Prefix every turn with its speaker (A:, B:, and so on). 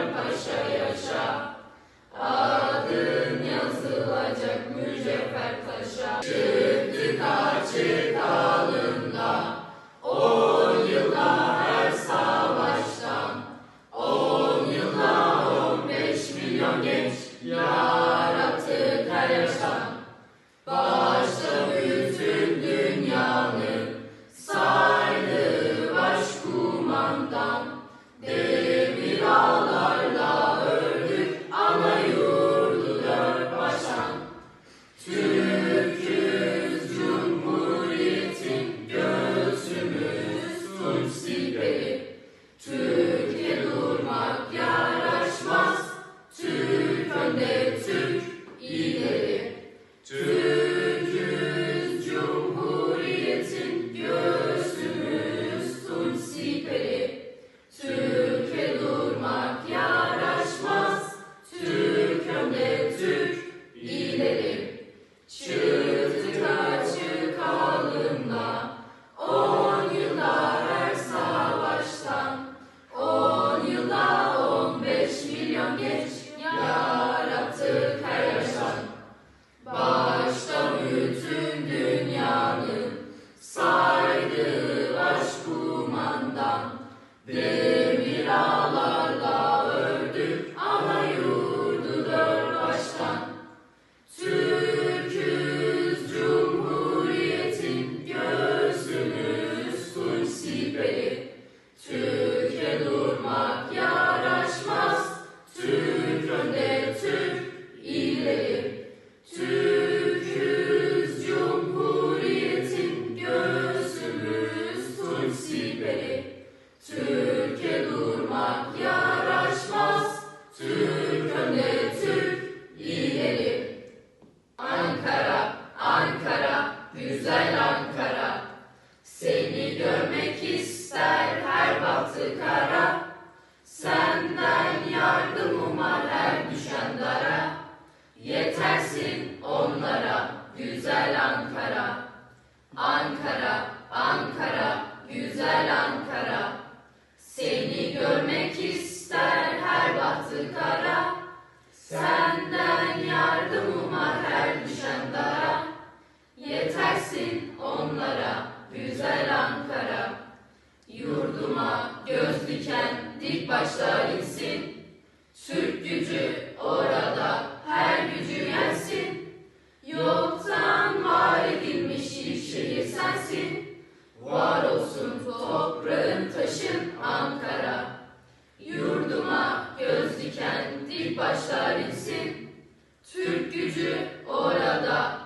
A: Ram Pasha Yasha. kara Senden yardım umar her düşen dara Yetersin onlara güzel Ankara. Ankara, Ankara. Barışım Ankara. Yurduma göz diken dil başlar insin. Türk gücü orada